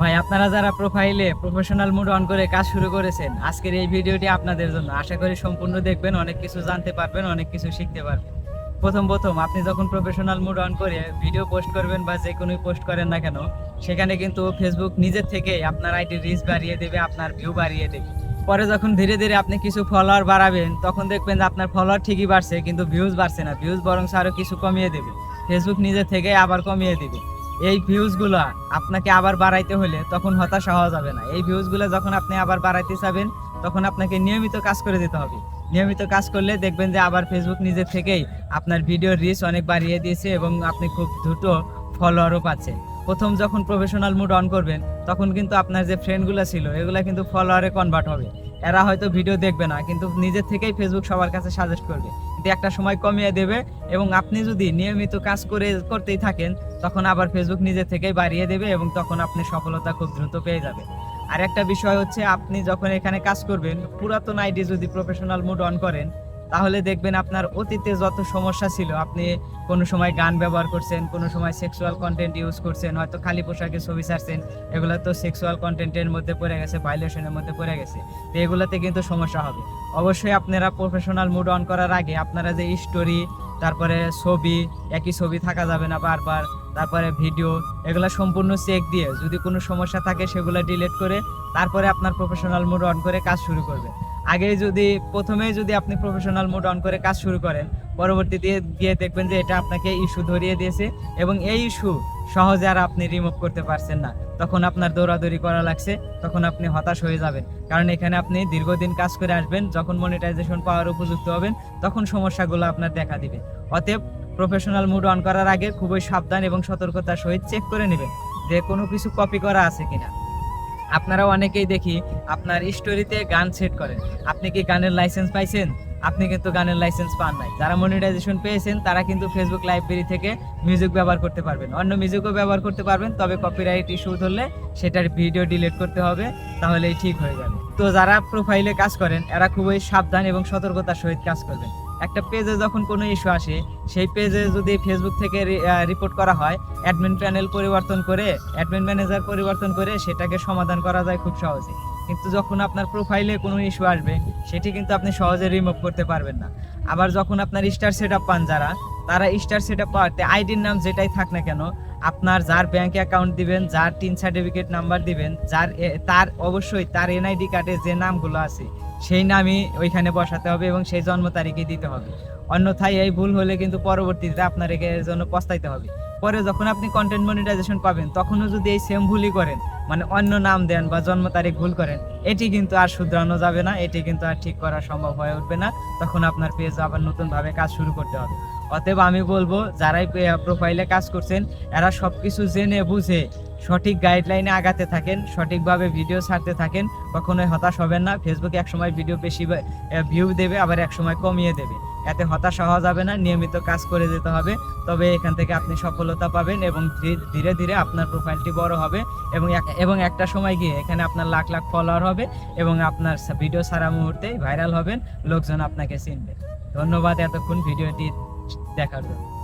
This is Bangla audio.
ভাই, আপনারা যারা প্রোফাইলে প্রফেশনাল মুড অন করে কাজ শুরু করেছেন, আজকের এই ভিডিওটি আপনাদের জন্য। আশা করি সম্পূর্ণ দেখবেন, অনেক কিছু জানতে পারবেন, অনেক কিছু শিখতে পারবেন। প্রথম প্রথম, আপনি যখন প্রফেশনাল মুড অন করে ভিডিও পোস্ট করবেন বা যে কোনো পোস্ট করেন না কেন, সেখানে কিন্তু ফেসবুক নিজের থেকে আপনার আইডি রিচ বাড়িয়ে দেবে, আপনার ভিউ বাড়িয়ে দেবে। পরে যখন ধীরে ধীরে আপনি কিছু ফলোয়ার বাড়াবেন, তখন দেখবেন যে আপনার ফলোয়ার ঠিকই বাড়ছে, কিন্তু ভিউজ বাড়ছে না। ভিউজ বরং আরও কিছু কমিয়ে দেবে। ফেসবুক নিজের থেকে আবার কমিয়ে দেবে। এই ভিউজগুলো আপনাকে আবার বাড়াইতে হলে তখন হতাশা হওয়া যাবে না। এই ভিউজগুলো যখন আপনি আবার বাড়াইতে চাবেন, তখন আপনাকে নিয়মিত কাজ করে দিতে হবে। নিয়মিত কাজ করলে দেখবেন যে আবার ফেসবুক নিজে থেকেই আপনার ভিডিওর রিচ অনেক বাড়িয়ে দিয়েছে এবং আপনি খুব দ্রুত ফলোয়ারও পাচ্ছেন। প্রথম যখন প্রফেশনাল মুড অন করবেন, তখন কিন্তু আপনার যে ফ্রেন্ডগুলো ছিল, এগুলা কিন্তু ফলোয়ারে কনভার্ট হবে। এরা হয়তো ভিডিও দেখবে না, কিন্তু নিজের থেকেই ফেসবুক সবার কাছে সাজেস্ট করবে। একটা সময় কমিয়ে দেবে এবং আপনি যদি নিয়মিত কাজ করে, করতেই থাকেন, তখন আবার ফেসবুক নিজে থেকেই বাড়িয়ে দেবে এবং তখন আপনি সফলতা খুব দ্রুত পেয়ে যাবে আর একটা বিষয় হচ্ছে, আপনি যখন এখানে কাজ করবেন, পুরাতন আইডি যদি প্রফেশনাল মুড অন করেন তাহলে দেখবেন আপনার অতীতে যত সমস্যা ছিল, আপনি কোনো সময় গান ব্যবহার করছেন, কোনো সময় সেক্সুয়াল কন্টেন্ট ইউজ করছেন, হয়তো খালি পোশাকে ছবি ছাড়ছেন, এগুলো তো সেক্সুয়াল কন্টেন্টের মধ্যে পড়ে গেছে ভাইলেশনের মধ্যে পড়ে গেছে, তো এগুলোতে কিন্তু সমস্যা হবে। অবশ্যই আপনারা প্রফেশনাল মুড অন করার আগে আপনারা যে স্টোরি তারপরে ছবি, একই ছবি থাকা যাবে না বারবার, তারপরে ভিডিও এগুলো সম্পূর্ণ চেক দিয়ে যদি কোনো সমস্যা থাকে সেগুলো ডিলিট করে তারপরে আপনার প্রফেশনাল মুড অন করে কাজ শুরু করবেন। আগে যদি প্রথমেই যদি আপনি প্রফেশনাল মুড অন করে কাজ শুরু করেন, পরবর্তীতে গিয়ে দেখবেন যে এটা আপনাকে ইস্যু ধরিয়ে দিয়েছে এবং এই ইস্যু সহজে আর আপনি রিমুভ করতে পারছেন না। তখন আপনার দৌড়াদৌড়ি করা লাগছে, তখন আপনি হতাশ হয়ে যাবেন। কারণ এখানে আপনি দীর্ঘদিন কাজ করে আসবেন, যখন মনিটাইজেশন পাওয়ার উপযুক্ত হবেন, তখন সমস্যাগুলো আপনার দেখা দিবে। অতএব প্রফেশনাল মুড অন করার আগে খুবই সাবধান এবং সতর্কতার সহিত চেক করে নেবেন যে কোনো কিছু কপি করা আছে কিনা। আপনারা অনেকেই দেখি আপনার স্টোরিতে গান সেট করেন আপনি কি গানের লাইসেন্স পাইছেন? আপনি কিন্তু গানের লাইসেন্স পান নাই। যারা মনিটাইজেশন পেয়েছেন, তারা কিন্তু ফেসবুক লাইব্রেরি থেকে মিউজিক ব্যবহার করতে পারবেন। অন্য মিউজিকও ব্যবহার করতে পারবেন, তবে কপিরাইট ইস্যু ধরলে সেটার ভিডিও ডিলিট করতে হবে, তাহলেই ঠিক হয়ে যাবে। তো যারা প্রোফাইলে কাজ করেন, এরা খুবই সাবধান এবং সতর্কতার সহিত কাজ করবেন। একটা পেজে যখন কোনো ইস্যু আসে, সেই পেজে যদি ফেসবুক থেকে রিপোর্ট করা হয় অ্যাডমিন প্যানেল পরিবর্তন করে অ্যাডমিন ম্যানেজার পরিবর্তন করে, সেটাকে সমাধান করা যায় খুব সহজে। কিন্তু যখন আপনার প্রোফাইলে কোনো ইস্যু আসবে, সেটি কিন্তু আপনি সহজে রিমুভ করতে পারবেন না। আবার যখন আপনার স্টার সেট পান যারা, তারা স্টার সেট আপ পাওয়াতে আইডির নাম যেটাই থাক না কেন আপনার যার ব্যাংক অ্যাকাউন্ট দিবেন, যার তিন সার্টিফিকেট নাম্বার দিবেন, যার তার অবশ্যই তার এনআইডি কার্ডে যে নামগুলো আছে, সেই নামই ওইখানে বসাতে হবে এবং সেই জন্ম তারিখে দিতে হবে। অন্যথায় এই ভুল হলে কিন্তু পরবর্তীতে আপনার জন্য পস্তাইতে হবে। পরে যখন আপনি কন্টেন্ট মনিটাইজেশন পাবেন, তখনও যদি এই সেম ভুলই করেন মানে অন্য নাম দেন বা জন্ম তারিখ ভুল করেন, এটি কিন্তু আর শুধরানো যাবে না, এটি কিন্তু আর ঠিক করা সম্ভব হয়ে উঠবে না, তখন আপনার পেজ আবার নতুনভাবে কাজ শুরু করতে হবে। অতএব আমি বলব, যারাই প্রোফাইলে কাজ করছেন, এরা সব কিছু জেনে বুঝে, সঠিক গাইডলাইনে আগাতে থাকেন, সঠিকভাবে ভিডিও ছাড়তে থাকেন, কখনোই হতাশ হবেন না ফেসবুকে একসময় ভিডিও বেশি ভিউ দেবে, আবার একসময় কমিয়ে দেবে। এতে হতাশ হওয়া যাবে না, নিয়মিত কাজ করে যেতে হবে। তবে এখান থেকে আপনি সফলতা পাবেন এবং ধীরে- ধীরে আপনার প্রোফাইলটি বড় হবে এবং এবং একটা সময় গিয়ে এখানে আপনার লাখ লাখ ফলোয়ার হবে এবং আপনার ভিডিও সারা মুহূর্তেই ভাইরাল হবেন, লোকজন আপনাকে চিনবে। ধন্যবাদ এতক্ষণ ভিডিওটি দেখার জন্য।